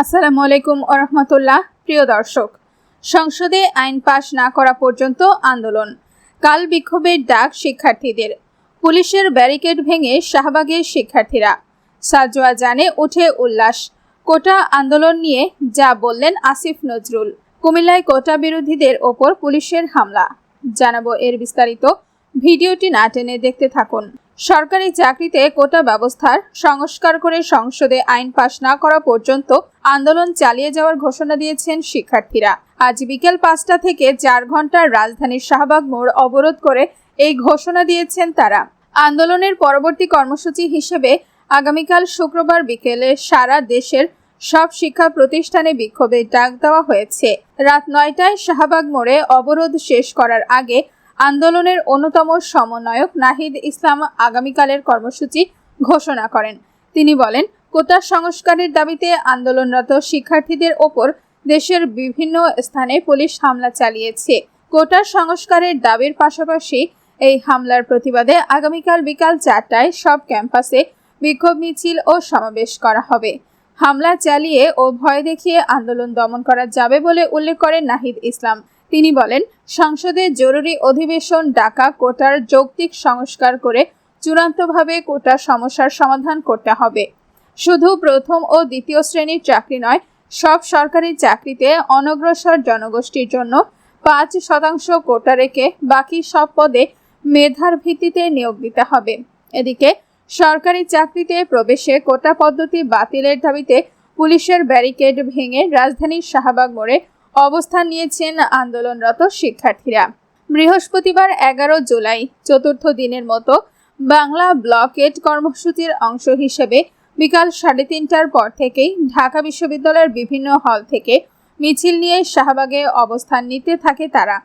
আসসালামু আলাইকুম আরহামতুল্লাহ প্রিয় দর্শক। সংসদে আইন পাশ না করা পর্যন্ত আন্দোলন। কাল বিক্ষোভের ডাক শিক্ষার্থীদের। পুলিশের ব্যারিকেড ভেঙে শাহবাগের শিক্ষার্থীরা। সাজোয়া জানে উঠে উল্লাস। কোটা আন্দোলন নিয়ে যা বললেন আসিফ নজরুল। কুমিল্লায় কোটা বিরোধীদের ওপর পুলিশের হামলা। জানাব এর বিস্তারিত। ভিডিওটি না টেনে দেখতে থাকুন। সরকারি চাকরিতে কোটা ব্যবস্থার সংস্কার করে সংসদে আইন পাশ না করা পর্যন্ত আন্দোলন চালিয়ে যাওয়ার ঘোষণা দিয়েছেন শিক্ষার্থীরা। আজ বিকেল পাঁচটা থেকে চার ঘণ্টার রাজধানীর শাহবাগ মোড় অবরোধ করে এই ঘোষণা দিয়েছেন তারা। আন্দোলনের পরবর্তী কর্মসূচি হিসেবে আগামীকাল শুক্রবার বিকেলে সারা দেশের সব শিক্ষা প্রতিষ্ঠানে বিক্ষোভের ডাক দেওয়া হয়েছে। রাত নয়টায় শাহবাগ মোড়ে অবরোধ শেষ করার আগে আন্দোলনের অন্যতম সমন্বয়ক নাহিদ ইসলাম আগামীকালের কর্মসূচি ঘোষণা করেন। তিনি বলেন, কোটা সংস্কারের দাবিতে আন্দোলনরত শিক্ষার্থীদের ওপর দেশের বিভিন্ন স্থানে পুলিশ হামলা চালিয়েছে। কোটা সংস্কারের দাবির পাশাপাশি এই হামলার প্রতিবাদে আগামীকাল বিকাল চারটায় সব ক্যাম্পাসে বিক্ষোভ মিছিল ও সমাবেশ করা হবে। হামলা চালিয়ে ও ভয় দেখিয়ে আন্দোলন দমন করা যাবে বলে উল্লেখ করেন নাহিদ ইসলাম। তিনি বলেন, সংসদে জরুরি অধিবেশন ডাকা কোটার যৌক্তিক সংস্কার করে চূড়ান্তভাবে কোটার সমস্যার সমাধান করতে হবে। শুধু প্রথম ও দ্বিতীয় শ্রেণির চাকরি নয়, সব সরকারি চাকরিতে অনগ্রসর জনগোষ্ঠীর জন্য পাঁচ শতাংশ কোটা রেখে বাকি সব পদে মেধার ভিত্তিতে নিয়োগ দিতে হবে। এদিকে, সরকারি চাকরিতে প্রবেশে কোটা পদ্ধতি বাতিলের দাবিতে পুলিশের ব্যারিকেড ভেঙে রাজধানীর শাহবাগ মোড়ে অবস্থান নিয়েছেন আন্দোলনরত শিক্ষার্থীরা। বৃহস্পতিবার এগারো জুলাই, চতুর্থ দিনের মতো বাংলা ব্লকেট কর্মসূচির অংশ হিসেবে বিকাল সাড়ে তিনটার পর থেকেই ঢাকা বিশ্ববিদ্যালয়ের বিভিন্ন হল থেকে মিছিল নিয়ে শাহবাগে অবস্থান নিতে থাকে তারা।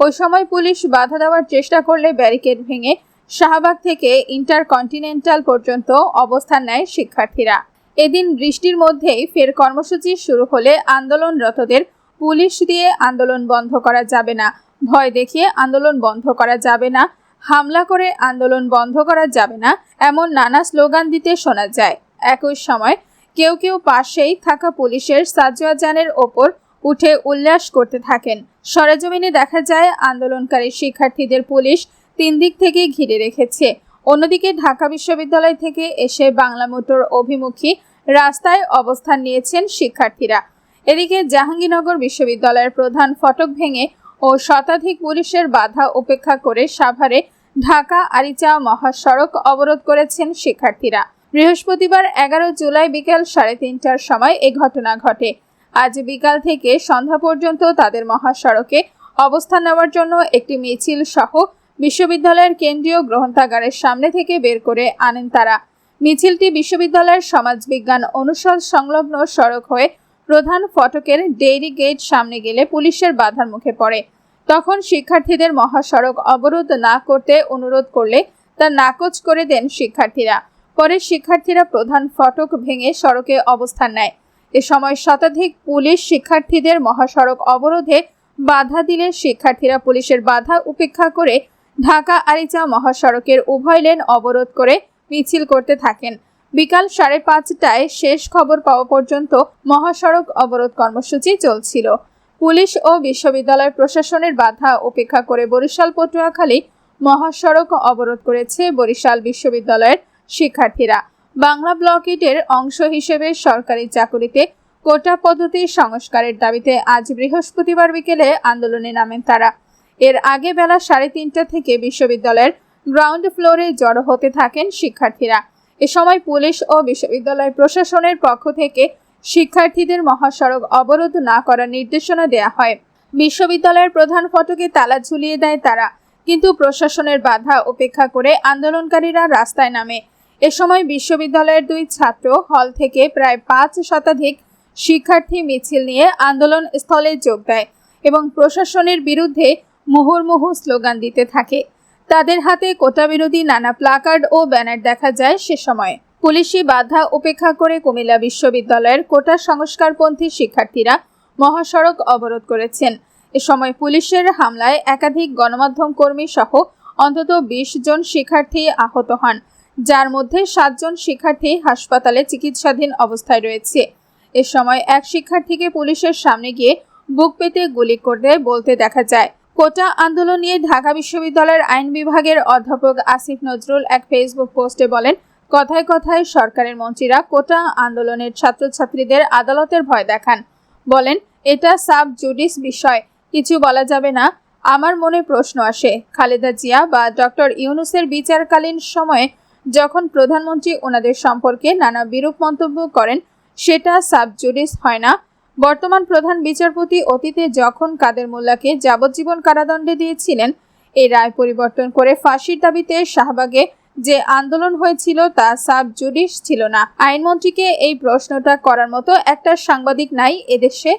ওই সময় পুলিশ বাধা দেওয়ার চেষ্টা করলে ব্যারিকেড ভেঙে শাহবাগ থেকে ইন্টারকন্টিনেন্টাল পর্যন্ত অবস্থান নেয় শিক্ষার্থীরা। এদিন বৃষ্টির মধ্যেই ফের কর্মসূচি শুরু হলে আন্দোলনরতদের পুলিশ দিয়ে আন্দোলন বন্ধ করা যাবে না। ভয় দেখিয়ে আন্দোলন বন্ধ করা যাবে না। হামলা করে আন্দোলন বন্ধ করা যাবে না, এমন নানা স্লোগান দিতে শোনা যায়। একই সময় কেউ কেউ পাশেই থাকা পুলিশের সাজোয়া যানের ওপর উঠে উল্লাস করতে থাকেন। সরেজমিনে দেখা যায়, আন্দোলনকারী শিক্ষার্থীদের পুলিশ তিন দিক থেকে ঘিরে রেখেছে। অন্যদিকে ঢাকা বিশ্ববিদ্যালয় থেকে এসে বাংলা মোটর অভিমুখী রাস্তায় অবস্থান নিয়েছেন শিক্ষার্থীরা। এদিকে জাহাঙ্গীরনগর বিশ্ববিদ্যালয়ের প্রধান ফটক ভেঙে ও শতাধিক পুলিশের বাধা উপেক্ষা করে সাভারে ঢাকা আরিচা মহাসড়ক অবরোধ করেছেন শিক্ষার্থীরা। বৃহস্পতিবার এগারো জুলাই বিকেল সাড়ে তিনটার সময় এ ঘটনা ঘটে। আজ বিকাল থেকে সন্ধ্যা পর্যন্ত তাদের মহাসড়কে অবস্থান নেওয়ার জন্য একটি মিছিল সহ বিশ্ববিদ্যালয়ের কেন্দ্রীয় গ্রন্থাগারের সামনে থেকে বের করে আনেন তারা। মিছিলটি বিশ্ববিদ্যালয়ের সমাজবিজ্ঞান অনুষদ সংলগ্ন সড়ক হয়ে প্রধান ফটকের ডেইরি গেট সামনে গেলে পুলিশের বাধার মুখে পড়ে। তখন শিক্ষার্থীদের মহাসড়ক অবরোধ না করতে অনুরোধ করলে তা নাকচ করে দেন শিক্ষার্থীরা। পরে শিক্ষার্থীরা প্রধান ফটক ভেঙে সড়কে অবস্থান নেয়। এ সময় শতাধিক পুলিশ শিক্ষার্থীদের মহাসড়ক অবরোধে বাধা দিলে শিক্ষার্থীরা পুলিশের বাধা উপেক্ষা করে ঢাকা আরিচা মহাসড়কের উভয় লেন অবরোধ করে মিছিল করতে থাকেন। বিকাল সাড়ে পাঁচটায় শেষ খবর পাওয়া পর্যন্ত মহাসড়ক অবরোধ কর্মসূচি চলছিল। পুলিশ ও বিশ্ববিদ্যালয় প্রশাসনের বাধা উপেক্ষা করে বরিশাল, পটুয়াখালী মহাসড়ক অবরোধ করেছে বরিশাল বিশ্ববিদ্যালয়ের শিক্ষার্থীরা। বাংলা ব্লকেটের অংশ হিসেবে সরকারি চাকুরিতে কোটা পদ্ধতি সংস্কারের দাবিতে আজ বৃহস্পতিবার বিকেলে আন্দোলনে নামেন তারা। এর আগে বেলা সাড়ে তিনটা থেকে বিশ্ববিদ্যালয়ের গ্রাউন্ড ফ্লোরে জড়ো হতে থাকেন শিক্ষার্থীরা। এ সময় পুলিশ ও বিশ্ববিদ্যালয় প্রশাসনের পক্ষ থেকে শিক্ষার্থীদের মহাসড়ক অবরোধ না করার নির্দেশনা দেয়া হয়। বিশ্ববিদ্যালয়ের প্রধান ফটকে তালা ঝুলিয়ে দেয় তারা, কিন্তু প্রশাসনের বাধা উপেক্ষা করে আন্দোলনকারীরা রাস্তায় নামে। এ সময় বিশ্ববিদ্যালয়ের দুই ছাত্র হল থেকে প্রায় পাঁচ শতাধিক শিক্ষার্থী মিছিল নিয়ে আন্দোলন স্থলে যোগ দেয় এবং প্রশাসনের বিরুদ্ধে মুহুর্মুহু স্লোগান দিতে থাকে। তাদের হাতে কোটা বিরোধী নানা প্লাকার্ড ও ব্যানার দেখা যায় সে সময়। পুলিশি বাধা উপেক্ষা করে কুমিল্লা বিশ্ববিদ্যালয়ের কোটা সংস্কারপন্থী শিক্ষার্থীরা মহাসড়ক অবরোধ করেছেন। এ সময় পুলিশের হামলায় একাধিক গণমাধ্যম কর্মী সহ অন্তত বিশ জন শিক্ষার্থী আহত হন, যার মধ্যে সাতজন শিক্ষার্থী হাসপাতালে চিকিৎসাধীন অবস্থায় রয়েছে। এ সময় এক শিক্ষার্থীকে পুলিশের সামনে গিয়ে বুক পেতে গুলি করতে বলতে দেখা যায়। কোটা আন্দোলন নিয়ে ঢাকা বিশ্ববিদ্যালয়ের আইন বিভাগের অধ্যাপক আসিফ নজরুল এক ফেসবুক পোস্টে বলেন, কথায় কথায় সরকারের মন্ত্রীরা কোটা আন্দোলনের ছাত্রছাত্রীদের আদালতের ভয় দেখান। বলেন, এটা সাব জুডিস বিষয়, কিছু বলা যাবে না। আমার মনে প্রশ্ন আসে, খালেদা জিয়া বা ডক্টর ইউনুসের বিচারকালীন সময়ে যখন প্রধানমন্ত্রী ওনাদের সম্পর্কে নানা বিরূপ মন্তব্য করেন, সেটা সাব জুডিস হয় না। বর্তমান প্রধান বিচারপতি অতীতে যখন কাদের মোল্লাকে যাবজ্জীবন কারাদণ্ডে দিয়েছিলেন, এই রায় পরিবর্তন করে ফাঁসির দাবিতে শাহবাগে যে আন্দোলন হয়েছিল তা সাব জুডিশ ছিল না। আইনমন্ত্রীকে এই প্রশ্নটা করার মতো একটা সাংবাদিক নাই এদেশে।